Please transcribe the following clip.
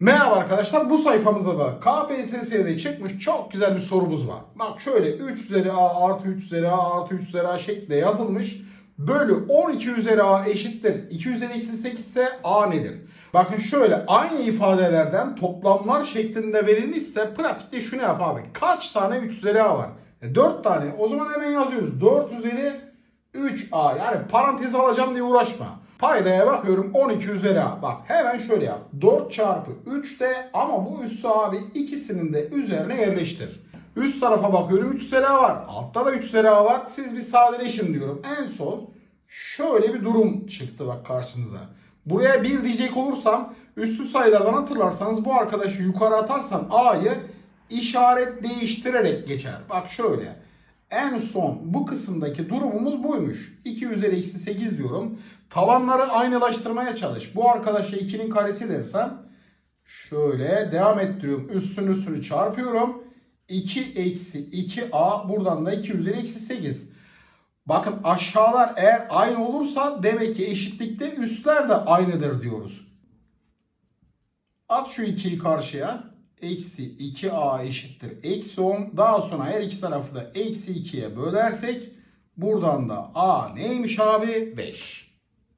Merhaba arkadaşlar bu sayfamızda da KPSS'de çıkmış çok güzel bir sorumuz var. Bak şöyle 3 üzeri A artı 3 üzeri A artı 3 üzeri A şeklinde yazılmış. Bölü 12 üzeri A eşittir. 2 üzeri eksi 8 ise A nedir? Bakın şöyle aynı ifadelerden toplamlar şeklinde verilmişse pratikte şunu yap abi. Kaç tane 3 üzeri A var? E, 4 tane. O zaman hemen yazıyoruz. 4 üzeri 3A yani parantez alacağım diye uğraşma. Paydaya bakıyorum 12 üzeri A. Bak hemen şöyle yap. 4 çarpı 3 de ama bu üssü abi ikisinin de üzerine yerleştir. Üst tarafa bakıyorum 3 üzeri A var. Altta da 3 üzeri A var. Siz bir sadeleşin diyorum. En son şöyle bir durum çıktı bak karşınıza. Buraya 1 diyecek olursam üstü sayılardan hatırlarsanız bu arkadaşı yukarı atarsam A'yı işaret değiştirerek geçer. Bak şöyle. En son bu kısımdaki durumumuz buymuş. 2 üzeri eksi 8 diyorum. Tavanları aynılaştırmaya çalış. Bu arkadaşa 2'nin karesi dersem şöyle devam ettiriyorum. Üstünü üstünü çarpıyorum. 2 eksi 2a buradan da 2 üzeri eksi 8. Bakın aşağılar eğer aynı olursa demek ki eşitlikte üstler de aynıdır diyoruz. At şu 2'yi karşıya. Eksi 2a eşittir. Eksi 10. Daha sonra her iki tarafı da eksi 2'ye bölersek buradan da a neymiş abi? 5.